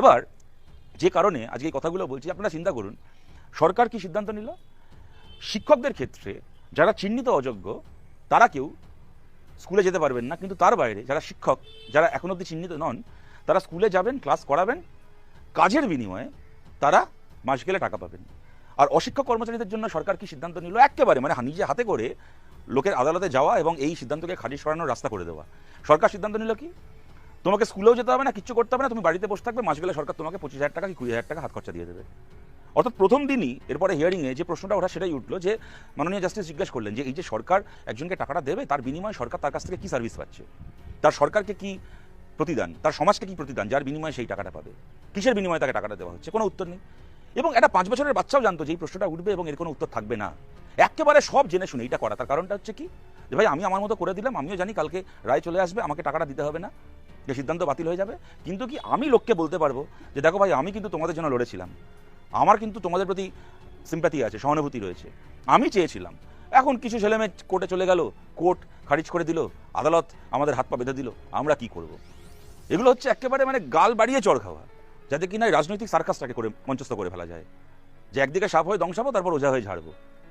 এবার যে কারণে আজকে এই কথাগুলো বলছি, আপনারা চিন্তা করুন, সরকার কি সিদ্ধান্ত নিল? শিক্ষকদের ক্ষেত্রে যারা চিহ্নিত অযোগ্য, তারা কেউ স্কুলে যেতে পারবেন না, কিন্তু তার বাইরে যারা শিক্ষক, যারা এখন অবধি চিহ্নিত নন, তারা স্কুলে যাবেন, ক্লাস করাবেন, কাজের বিনিময়ে তারা মাস গেলে টাকা পাবেন। আর অশিক্ষক কর্মচারীদের জন্য সরকার কি সিদ্ধান্ত নিল? একেবারে মানে নিজে হাতে করে লোকের আদালতে যাওয়া এবং এই সিদ্ধান্তকে খারিজ করানোর রাস্তা করে দেওয়া। সরকার সিদ্ধান্ত নিল কি? তোমাকে স্কুলেও যেতে হবে না, কিচ্ছু করতে হবে না, তুমি বাড়িতে বসে থাকবে মাস গেলে সরকার তোমাকে পঁচিশ হাজার টাকা কি কুড়ি হাজার টাকা হাত খরচা দিয়ে দেবে। অর্থাৎ প্রথম দিনই, এরপরে হিয়ারিংয়ে যে প্রশ্নটা ওঠা সেটাই উঠল যে মাননীয় জাস্টিস জিজ্ঞেস করলেন যে এই যে সরকার একজনকে টাকাটা দেবে, তার বিনিময়ে সরকার তার কাছ থেকে কী সার্ভিস পাচ্ছে? তার সরকারকে কি প্রতিদান, তার সমাজকে কি প্রতিদান, যার বিনিময়ে সেই টাকাটা পাবে? কিসের বিনিময়ে তাকে টাকাটা দেওয়া হচ্ছে? কোনো উত্তর নেই। এবং একটা পাঁচ বছরের বাচ্চাও জানতো যে এই প্রশ্নটা উঠবে এবং এর কোনো উত্তর থাকবে না। একেবারে সব জেনে শুনে এটা করা, তার কারণটা হচ্ছে কি? যে ভাই, আমি আমার মতো করে দিলাম, আমিও জানি কালকে রায় চলে আসবে, আমাকে টাকাটা দিতে হবে না। যে সিদ্ধান্ত বাতিল হয়ে যাবে। কিন্তু কি আমি লোককে বলতে পারব যে, দেখো ভাই, আমি কিন্তু তোমাদের জন্য লড়েছিলাম। আমার কিন্তু তোমাদের প্রতি সিম্প্যাথি আছে, সহানুভূতি রয়েছে। আমি চেয়েছিলাম। এখন কিছু ছেলেমেয়ে কোর্টে চলে গেল, কোর্ট খারিজ করে দিল, আদালত আমাদের হাত পা বেঁধে দিল, আমরা কি করব? এগুলো হচ্ছে একেবারে মানে গাল বাড়িয়ে চড় খাওয়া, যাতে কিনা রাজনৈতিক সার্কাসটাকে করে, মঞ্চস্থ করে ফেলা যায়। যে একদিকে সাপ হয়ে দংশাবো, তারপর ওঝা হয়ে ঝাড়বো।